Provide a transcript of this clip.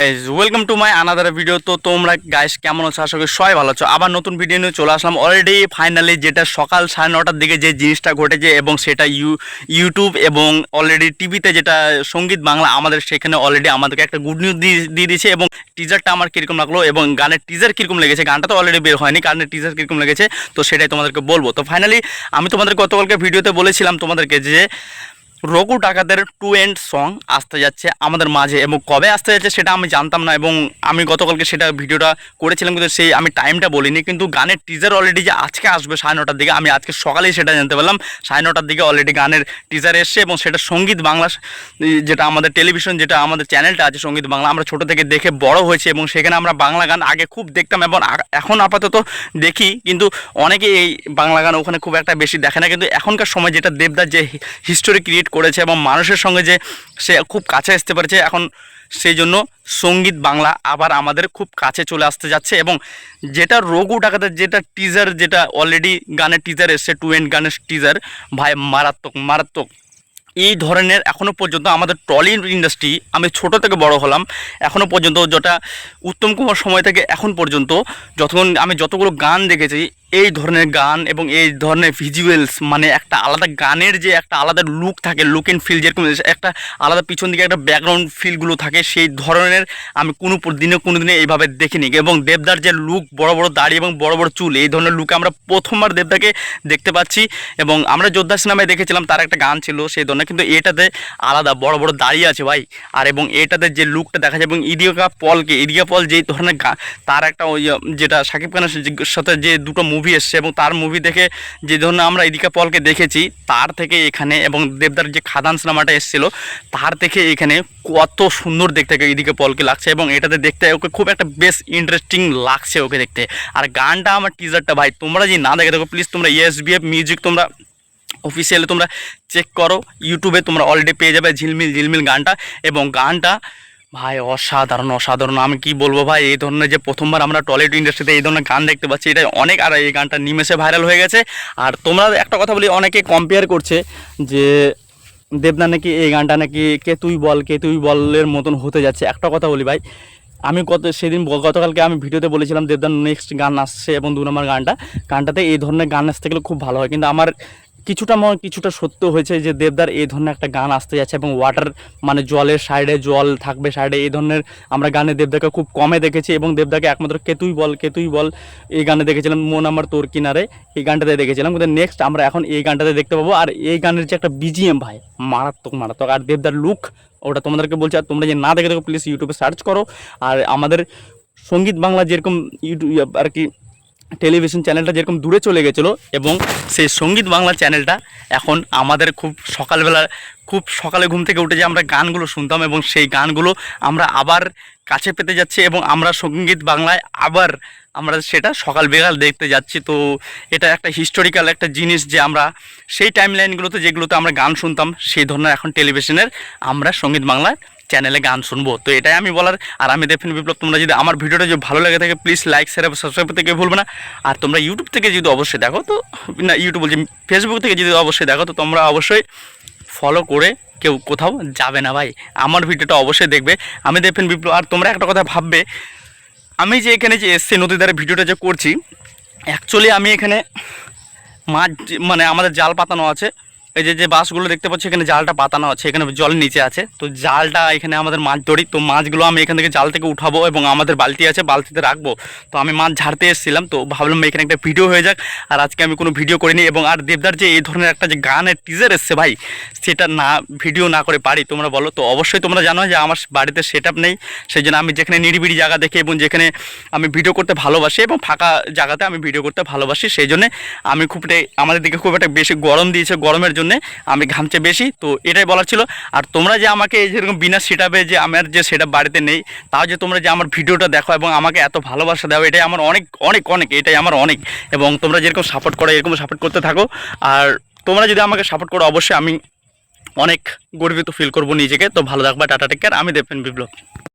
Welcome to my another video তো তোমরা guys কেমন আছো? আশা করি সবাই ভালো আছো। আবার নতুন ভিডিও নিয়ে চলে আসলাম। অলরেডি ফাইনালি যেটা সকাল সাড়ে নটার দিকে যে জিনিসটা ঘটেছে এবং সেটা ইউ ইউটিউব এবং অলরেডি টিভিতে যেটা সংগীত বাংলা আমাদের সেখানে অলরেডি আমাদেরকে একটা গুড নিউজ দিয়ে দিয়েছে এবং টিজারটা আমার কীরকম লাগল এবং গানের টিজার কীরকম লেগেছে, গানটা তো অলরেডি বের হয়নি, গানের টিজার কীরকম লেগেছে, তো সেটাই তোমাদেরকে বলব। তো ফাইনালি আমি তোমাদের গতকালকে ভিডিওতে বলেছিলাম তোমাদেরকে যে রঘু ডাকাতের টু এন্ড সং আসতে যাচ্ছে আমাদের মাঝে এবং কবে আসতে যাচ্ছে সেটা আমি জানতাম না এবং আমি গতকালকে সেটা ভিডিওটা করেছিলাম কিন্তু সেই আমি টাইমটা বলিনি কিন্তু গানের টিজার অলরেডি যে আজকে আসবে সাড়ে নটার দিকে, আমি আজকে সকালেই সেটা জানতে পারলাম। সাড়ে নটার দিকে অলরেডি গানের টিজার এসছে এবং সেটা সংগীত বাংলা যেটা আমাদের টেলিভিশন যেটা আমাদের চ্যানেলটা আছে সংগীত বাংলা, আমরা ছোটো থেকে দেখে বড় হয়েছে এবং সেখানে আমরা বাংলা গান আগে খুব দেখতাম এবং এখন আপাতত দেখি কিন্তু অনেকে এই বাংলা গান ওখানে খুব একটা বেশি দেখে না কিন্তু এখনকার সময় যেটা দেবদার যে হিস্টোরি ক্রিয়েট করেছে এবং মানুষের সঙ্গে যে সে খুব কাছে আসতে পেরেছে, এখন সেই জন্য সংগীত বাংলা আবার আমাদের খুব কাছে চলে আসতে যাচ্ছে এবং যেটা রঘু ডাকাতের যেটা টিজার যেটা অলরেডি গানের টিজার এসছে টু এন্ড গানের টিজার ভাই মারাত্মক মারাত্মক। এই ধরনের এখনও পর্যন্ত আমাদের টলি ইন্ডাস্ট্রি আমি ছোট থেকে বড় হলাম এখনও পর্যন্ত যেটা উত্তম কুমার সময় থেকে এখন পর্যন্ত যতক্ষণ আমি যতগুলো গান দেখেছি এই ধরনের গান এবং এই ধরনের ভিজুয়ালস মানে একটা আলাদা গানের যে একটা আলাদা লুক থাকে লুক অ্যান্ড ফিল যেরকম একটা আলাদা পিছন দিকে একটা ব্যাকগ্রাউন্ড ফিলগুলো থাকে, সেই ধরনের আমি কোনো দিনে কোনো দিনে এইভাবে দেখিনি। এবং দেবদার যে লুক বড় বড় দাড়ি এবং বড় বড় চুল, এই ধরনের লুকে আমরা প্রথমবার দেবদাকে দেখতে পাচ্ছি। এবং আমরা যোদ্ধা সিনেমায় দেখেছিলাম, তার একটা গান ছিল সেই ধরনের, কিন্তু এটাতে আলাদা বড় বড় দাড়ি আছে ভাই। আর এবং এটাতে যে লুকটা দেখা যায়, এবং ইদিকা পলকে, ইদিকা পল যেই ধরনের গা- তার একটা ওই, যেটা সাকিব খানের সাথে যে দুটো মুভি এসছে এবং তার মুভি দেখে যে ধরনের আমরা ইদিকা পলকে দেখেছি, তার থেকে এখানে এবং দেবদার যে খাদান সিনেমাটা এসেছিল, তার থেকে এখানে কত সুন্দর দেখতে ইদিকে পলকে লাগছে এবং এটাতে দেখতে ওকে খুব একটা বেশ ইন্টারেস্টিং লাগছে ওকে দেখতে। আর গানটা আমার টিজারটা ভাই, তোমরা যদি না দেখে দেখো প্লিজ তোমরা ইএসবিএফ মিউজিক তোমরা অফিসিয়ালি তোমরা চেক করো ইউটিউবে তোমরা অলরেডি পেয়ে যাবে ঝিলমিল ঝিলমিল গানটা এবং গানটা ভাই, অসাধারণ অসাধারণ। আমি কি বলব ভাই, এই ধরনের যে প্রথমবার আমরা টয়লেট ইন্ডাস্ট্রিতে এই ধরনের গান দেখতে পাচ্ছি এটা অনেক আর এই গানটা নিমেষে ভাইরাল হয়ে গেছে। আর তোমরা একটা কথা বলি, অনেকে কম্পেয়ার করছে যে দেবদা নাকি এই গানটা নাকি কে তুই বল, কে তুই বলের মতন হতে যাচ্ছে। একটা কথা বলি ভাই, আমি গত, সেদিন গতকালকে আমি ভিডিওতে বলেছিলাম দেবদার নেক্সট গান আসছে এবং দু নম্বর গানটা। গানটাতে এই ধরনের গান আসতে গেলে খুব ভালো হয়। কিন্তু আমার কিছুটা মনে, কিছুটা সত্য হয়েছে যে দেবদার এই ধরনের একটা গান আসতে যাচ্ছে এবং ওয়াটার মানে জলের সাইডে জল থাকবে, সাইডে এই ধরনের আমরা গানে দেবদাকে খুব কমে দেখেছি এবং দেবদাকে একমাত্র কেতুই বল কেতুই বল এই গানে দেখেছিলাম, মন আমার তোর কিনারে, এই গানটাতে দেখেছিলাম। কিন্তু নেক্সট আমরা এখন এই গানটাতে দেখতে পাবো আর এই গানের যে একটা বিজিএম ভাই, মারাত্মক মারাত্মক। আর দেবদার লুক ওটা তোমাদেরকে বলছি, আর তোমরা যে না দেখে দেখো প্লিজ ইউটিউবে সার্চ করো। আর আমাদের সংগীত বাংলা যেরকম ইউটিউব আর কি টেলিভিশন চ্যানেলটা যেরকম দূরে চলে গেছিল এবং সেই সংগীত বাংলা চ্যানেলটা এখন আমাদের খুব সকালবেলা, খুব সকালে ঘুম থেকে উঠে যে আমরা গানগুলো শুনতাম এবং সেই গানগুলো আমরা আবার কাছে পেতে যাচ্ছি এবং আমরা সংগীত বাংলায় আবার আমরা সেটা সকাল দেখতে যাচ্ছি। তো এটা একটা হিস্টোরিক্যাল একটা জিনিস যে আমরা সেই টাইম লাইনগুলোতে যেগুলোতে আমরা গান শুনতাম, সেই ধরনের এখন টেলিভিশনের আমরা সংগীত বাংলায় চ্যানেলে গান শুনব। তো এটাই আমি বলার। আর আমি দেখেন বিপ্লব, তোমরা যদি আমার ভিডিওটা যদি ভালো লাগে থাকে প্লিজ লাইক শেয়ার সাবস্ক্রাইব করতে কেউ ভুলবে না। আর তোমরা ইউটিউব থেকে যদি অবশ্যই দেখো, তো না ইউটিউব বলছি ফেসবুক থেকে যদি অবশ্যই দেখো, তো তোমরা অবশ্যই ফলো করে কেউ কোথাও যাবে না ভাই। আমার ভিডিওটা অবশ্যই দেখবে। আমি দেখবেন বিপ্লব, আর তোমরা একটা কথা ভাববে, আমি যে এখানে যে এসছি নদীর ধারে ভিডিওটা যে করছি অ্যাকচুয়ালি আমি এখানে মাছ মানে আমাদের জাল পাতানো আছে। এই যে যে বাসগুলো দেখতে পাচ্ছি, এখানে জালটা পাতানো আছে, এখানে জলের নিচে আছে। তো জালটা এখানে আমাদের মাছ ধরি, তো মাছগুলো আমি এখান থেকে জাল থেকে উঠাবো এবং আমাদের বালতি আছে, বালতিতে রাখব। তো আমি মাছ ঝাড়তে এসেছিলাম, তো ভাবলাম এখানে একটা ভিডিও হয়ে যাক, আর আজকে আমি কোনো ভিডিও করিনি এবং আর দেবদার যে এই ধরনের একটা যে গানের টিজার এসছে ভাই, সেটা না ভিডিও না করে পারি, তোমরা বলো। তো অবশ্যই তোমরা জানো যে আমার বাড়িতে সেট নেই সেই জন্য আমি যেখানে নিরিবিড়ি জায়গা দেখে এবং যেখানে আমি ভিডিও করতে ভালোবাসি এবং ফাঁকা জায়গাতে আমি ভিডিও করতে ভালোবাসি সেই জন্যে আমি খুব আমাদের দিকে খুব একটা বেশি গরম দিয়েছে, গরমের জন্য আমি ঘামছে বেশি, তো এটাই বলার ছিল। আর তোমরা যে আমাকে যেরকম বিনা সেটাপে যে আমার যে সেটা বাড়িতে নেই, তাও যে তোমরা যে আমার ভিডিওটা দেখো এবং আমাকে এত ভালোবাসা দাও, এটাই আমার অনেক অনেক অনেক, এটাই আমার অনেক। এবং তোমরা যেরকম সাপোর্ট করো, এরকম সাপোর্ট করতে থাকো। আর তোমরা যদি আমাকে সাপোর্ট করো, অবশ্যই আমি অনেক গর্বিত ফিল করব নিজেকে। তো ভালো থাকবা, টাটা টেক কেয়ার আমি দেবেন বিপ্লব।